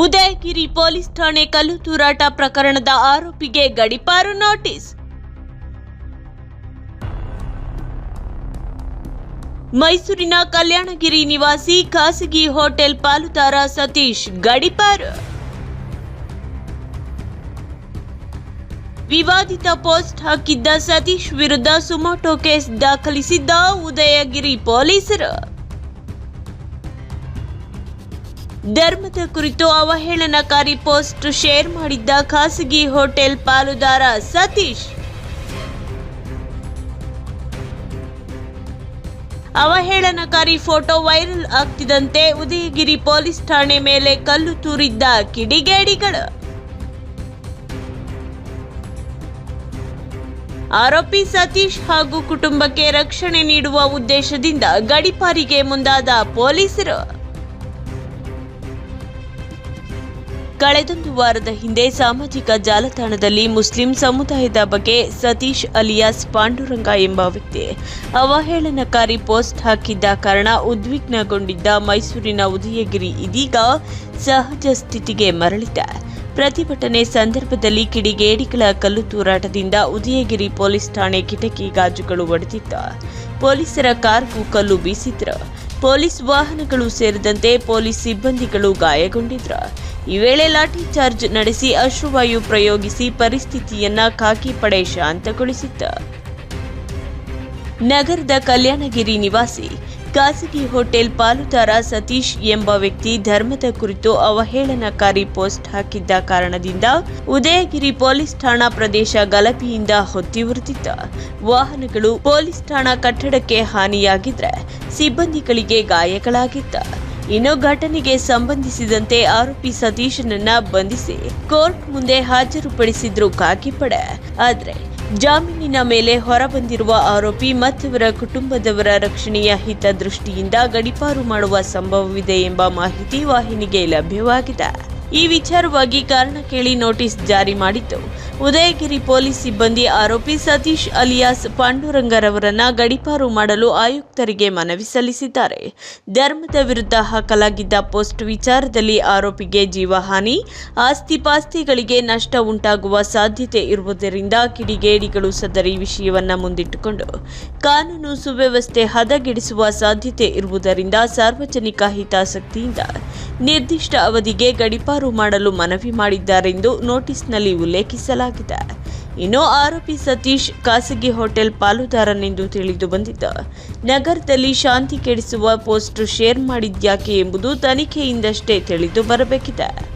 Udayagiri police ಠಾಣೆ ಕಲ್ಲು ತೂರಾಟ ಪ್ರಕರಣದ ಆರೋಪಿಗೆ ಗಡಿಪಾರು ನೋಟಿಸ್. ಮೈಸೂರಿನ ಕಲ್ಯಾಣಗಿರಿ ನಿವಾಸಿ ಖಾಸಗಿ ಹೋಟೆಲ್ ಪಾಲುದಾರ ಸತೀಶ್ ಗಡಿಪಾರು. ವಿವಾದಿತ ಪೋಸ್ಟ್ ಹಾಕಿದ್ದ ಸತೀಶ್ ವಿರುದ್ಧ ಸುಮೋಟೋ ಕೇಸ್ ದಾಖಲಿಸಿದ್ದ ಉದಯಗಿರಿ ಪೊಲೀಸರು. ಧರ್ಮದ ಕುರಿತು ಅವಹೇಳನಕಾರಿ ಪೋಸ್ಟ್ ಶೇರ್ ಮಾಡಿದ್ದ ಖಾಸಗಿ ಹೋಟೆಲ್ ಪಾಲುದಾರ ಸತೀಶ್. ಅವಹೇಳನಕಾರಿ ಫೋಟೋ ವೈರಲ್ ಆಗ್ತಿದಂತೆ ಉದಯಗಿರಿ ಪೊಲೀಸ್ ಠಾಣೆ ಮೇಲೆ ಕಲ್ಲು ತೂರಿದ್ದ ಕಿಡಿಗೇಡಿಗಳು. ಆರೋಪಿ ಸತೀಶ್ ಹಾಗೂ ಕುಟುಂಬಕ್ಕೆ ರಕ್ಷಣೆ ನೀಡುವ ಉದ್ದೇಶದಿಂದ ಗಡಿಪಾರಿಗೆ ಮುಂದಾದ ಪೊಲೀಸರು. ಕಳೆದೊಂದು ವಾರದ ಹಿಂದೆ ಸಾಮಾಜಿಕ ಜಾಲತಾಣದಲ್ಲಿ ಮುಸ್ಲಿಂ ಸಮುದಾಯದ ಬಗ್ಗೆ ಸತೀಶ್ ಅಲಿಯಾಸ್ ಪಾಂಡುರಂಗ ಎಂಬ ವ್ಯಕ್ತಿ ಅವಹೇಳನಕಾರಿ ಪೋಸ್ಟ್ ಹಾಕಿದ್ದ ಕಾರಣ ಉದ್ವಿಗ್ನಗೊಂಡಿದ್ದ ಮೈಸೂರಿನ ಉದಯಗಿರಿ ಇದೀಗ ಸಹಜ ಸ್ಥಿತಿಗೆ ಮರಳಿದೆ. ಪ್ರತಿಭಟನೆ ಸಂದರ್ಭದಲ್ಲಿ ಕಿಡಿಗೇಡಿಗಳ ಕಲ್ಲು ತೂರಾಟದಿಂದ ಉದಯಗಿರಿ ಪೊಲೀಸ್ ಠಾಣೆ ಕಿಟಕಿ ಗಾಜುಗಳು ಒಡೆದಿದ್ದ. ಪೊಲೀಸರ ಕಾರ್ಗೂ ಕಲ್ಲು ಬೀಸಿದ್ರು. ಪೊಲೀಸ್ ವಾಹನಗಳು ಸೇರಿದಂತೆ ಪೊಲೀಸ್ ಸಿಬ್ಬಂದಿಗಳು ಗಾಯಗೊಂಡಿದ್ರು. ಈ ವೇಳೆ ಲಾಠಿ ಚಾರ್ಜ್ ನಡೆಸಿ ಅಶ್ರುವಾಯು ಪ್ರಯೋಗಿಸಿ ಪರಿಸ್ಥಿತಿಯನ್ನ ಖಾಕಿ ಪಡೆ ಶಾಂತಗೊಳಿಸಿತ್ತು ನಗರದ ಕಲ್ಯಾಣಗಿರಿ ನಿವಾಸಿ, ಖಾಸಗಿ ಹೋಟೆಲ್ ಪಾಲುದಾರ ಸತೀಶ್ ಎಂಬ ವ್ಯಕ್ತಿ ಧರ್ಮದ ಕುರಿತು ಅವಹೇಳನಕಾರಿ ಪೋಸ್ಟ್ ಹಾಕಿದ್ದ ಕಾರಣದಿಂದ ಉದಯಗಿರಿ ಪೊಲೀಸ್ ಠಾಣಾ ಪ್ರದೇಶ ಗಲಭೆಯಿಂದ ಹೊತ್ತಿವರುತ್ತಿದ್ದ ವಾಹನಗಳು ಪೊಲೀಸ್ ಠಾಣಾ ಕಟ್ಟಡಕ್ಕೆ ಹಾನಿಯಾಗಿದ್ರೆ ಸಿಬ್ಬಂದಿಗಳಿಗೆ ಗಾಯಗಳಾಗಿತ್ತು ಇನ್ನು ಘಟನೆಗೆ ಸಂಬಂಧಿಸಿದಂತೆ ಆರೋಪಿ ಸತೀಶನನ್ನ ಬಂಧಿಸಿ ಕೋರ್ಟ್ ಮುಂದೆ ಹಾಜರುಪಡಿಸಿದ್ರು ಕಾಕಿಪಡೆ. ಆದ್ರೆ ಜಾಮೀನಿನ ಮೇಲೆ ಹೊರಬಂದಿರುವ ಆರೋಪಿ ಮತ್ತವರ ಕುಟುಂಬದವರ ರಕ್ಷಣೆಯ ಹಿತದೃಷ್ಟಿಯಿಂದ ಗಡಿಪಾರು ಮಾಡುವ ಸಂಭವವಿದೆ ಎಂಬ ಮಾಹಿತಿ ವಾಹಿನಿಗೆ ಲಭ್ಯವಾಗಿದೆ. ಈ ವಿಚಾರವಾಗಿ ಕಾರಣ ಕೇಳಿ ನೋಟಿಸ್ ಜಾರಿ ಮಾಡಿತು ಉದಯಗಿರಿ ಪೊಲೀಸ್ ಸಿಬ್ಬಂದಿ ಆರೋಪಿ ಸತೀಶ್ ಅಲಿಯಾಸ್ ಪಾಂಡುರಂಗರವರನ್ನ ಗಡಿಪಾರು ಮಾಡಲು ಆಯುಕ್ತರಿಗೆ ಮನವಿ ಸಲ್ಲಿಸಿದ್ದಾರೆ. ಧರ್ಮದ ವಿರುದ್ಧ ಹಾಕಲಾಗಿದ್ದ ಪೋಸ್ಟ್ ವಿಚಾರದಲ್ಲಿ ಆರೋಪಿಗೆ ಜೀವಹಾನಿ ಆಸ್ತಿಪಾಸ್ತಿಗಳಿಗೆ ನಷ್ಟ ಉಂಟಾಗುವ ಸಾಧ್ಯತೆ ಇರುವುದರಿಂದ ಕಿಡಿಗೇಡಿಗಳು ಸದರಿ ವಿಷಯವನ್ನ ಮುಂದಿಟ್ಟುಕೊಂಡು, ಕಾನೂನು ಸುವ್ಯವಸ್ಥೆ ಹದಗೆಡಿಸುವ ಸಾಧ್ಯತೆ ಇರುವುದರಿಂದ ಸಾರ್ವಜನಿಕ ಹಿತಾಸಕ್ತಿಯಿಂದ ನಿರ್ದಿಷ್ಟ ಅವಧಿಗೆ ಗಡಿಪಾರು ಮಾಡಲು ಮನವಿ ಮಾಡಿದ್ದಾರೆಂದು ನೋಟಿಸ್ನಲ್ಲಿ ಉಲ್ಲೇಖಿಸಲಾಗಿದೆ. ಇನ್ನು ಆರೋಪಿ ಸತೀಶ್ ಖಾಸಗಿ ಹೋಟೆಲ್ ಪಾಲುದಾರನೆಂದು ತಿಳಿದು ಬಂದಿದ್ದ. ನಗರದಲ್ಲಿ ಶಾಂತಿ ಕೆಡಿಸುವ ಪೋಸ್ಟ್ ಶೇರ್ ಮಾಡಿದ್ಯಾಕೆ ಎಂಬುದು ತನಿಖೆಯಿಂದಷ್ಟೇ ತಿಳಿದು ಬರಬೇಕಿದೆ.